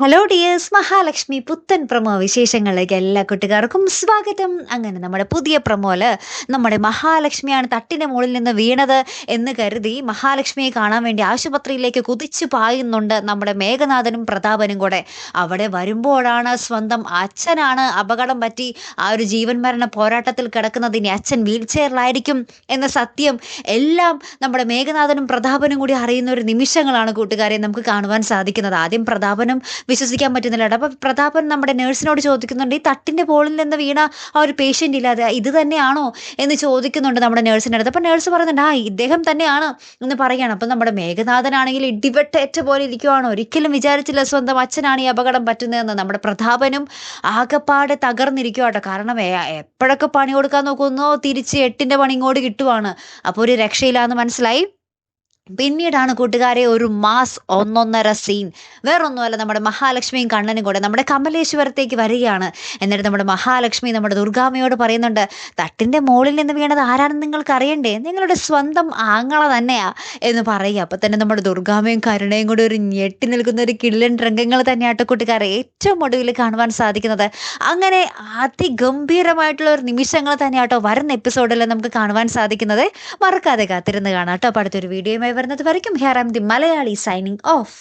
Hello dears Mahalakshmi പുത്തൻ promo വിശേഷങ്ങളിലേക്ക് എല്ലാ കൂട്ടുകാർക്കും സ്വാഗതം. അങ്ങനെ നമ്മുടെ പുതിയ പ്രമോൽ നമ്മുടെ മഹാലക്ഷ്മിയാണ് തട്ടിന്റെ മുകളിൽ നിന്ന് വീണത് എന്ന് കരുതി മഹാലക്ഷ്മിയെ കാണാൻ വേണ്ടി ആശുപത്രിയിലേക്ക് കുതിച്ചു പായുന്നുണ്ട് നമ്മുടെ മേഘനാഥനും പ്രതാപനും കൂടെ. അവിടെ വരുമ്പോഴാണ് സ്വന്തം അച്ഛനാണ് അപകടം പറ്റി ആ ഒരു ജീവൻ മരണ പോരാട്ടത്തിൽ കിടക്കുന്നത്. ഇനി അച്ഛൻ വീൽ ചെയറിലായിരിക്കും എന്ന സത്യം എല്ലാം നമ്മുടെ മേഘനാഥനും പ്രതാപനും കൂടി അറിയുന്ന ഒരു നിമിഷങ്ങളാണ് കൂട്ടുകാരെ നമുക്ക് കാണുവാൻ സാധിക്കുന്നത്. ആദ്യം പ്രതാപനും വിശ്വസിക്കാൻ പറ്റുന്നില്ല അപ്പോൾ പ്രതാപൻ നമ്മുടെ നേഴ്സിനോട് ചോദിക്കുന്നുണ്ട് ഈ തട്ടിന്റെ പോളിൽ നിന്ന് വീണ ആ ഒരു പേഷ്യന്റ് ഇല്ലാതെ ഇത് തന്നെയാണോ? എന്ന് ചോദിക്കുന്നുണ്ട് നമ്മുടെ നേഴ്സിന്റെ അടുത്ത്. അപ്പോൾ നേഴ്സ് പറയുന്നുണ്ട് ആ ഇദ്ദേഹം തന്നെയാണ് എന്ന് പറയുകയാണ്. അപ്പം നമ്മുടെ മേഘനാഥനാണെങ്കിൽ ഇടിവെട്ടേറ്റ പോലെ ഇരിക്കുവാണ്. ഒരിക്കലും വിചാരിച്ചില്ല സ്വന്തം അച്ഛനാണ് ഈ അപകടം പറ്റുന്നതെന്ന്. നമ്മുടെ പ്രതാപനും ആകപ്പാടെ തകർന്നിരിക്കുക കേട്ടോ. കാരണം എപ്പോഴൊക്കെ പണി കൊടുക്കാൻ നോക്കുന്നോ തിരിച്ച് എട്ടിന്റെ പണി ഇങ്ങോട്ട് കിട്ടുവാണ്. അപ്പോൾ ഒരു രക്ഷയില്ലാന്ന് മനസ്സിലായി. പിന്നീടാണ് കൂട്ടുകാരെ ഒരു മാസ് ഒന്നൊന്നര സീൻ വേറൊന്നുമല്ല നമ്മുടെ മഹാലക്ഷ്മിയും കണ്ണനും കൂടെ നമ്മുടെ കമലേശ്വരത്തേക്ക് വരികയാണ്. എന്നിട്ട് നമ്മുടെ മഹാലക്ഷ്മി നമ്മുടെ ദുർഗാമ്മയോട് പറയുന്നുണ്ട് തട്ടിന്റെ മുകളിൽ നിന്ന് വീണത് ആരാണെന്ന് നിങ്ങൾക്ക് അറിയണ്ടേ നിങ്ങളുടെ സ്വന്തം ആങ്ങള തന്നെയാ. എന്ന് പറയുക. അപ്പം തന്നെ നമ്മുടെ ദുർഗാമ്മയും കരുണയും കൂടെ ഒരു ഞെട്ടി നിൽക്കുന്ന ഒരു കിള്ളൻ രംഗങ്ങൾ തന്നെയാട്ടോ കൂട്ടുകാരെ ഏറ്റവും ഒടുവിൽ കാണുവാൻ സാധിക്കുന്നത്. അങ്ങനെ അതിഗംഭീരമായിട്ടുള്ള ഒരു നിമിഷങ്ങൾ തന്നെയാട്ടോ വരുന്ന എപ്പിസോഡിൽ നമുക്ക് കാണുവാൻ സാധിക്കുന്നത്. മറക്കാതെ കാത്തിരുന്ന് കാണാം കേട്ടോ. അപ്പോൾ അടുത്തൊരു വീഡിയോയുമായി വരുന്നത് വരയ്ക്കും. Here am the Malayali signing off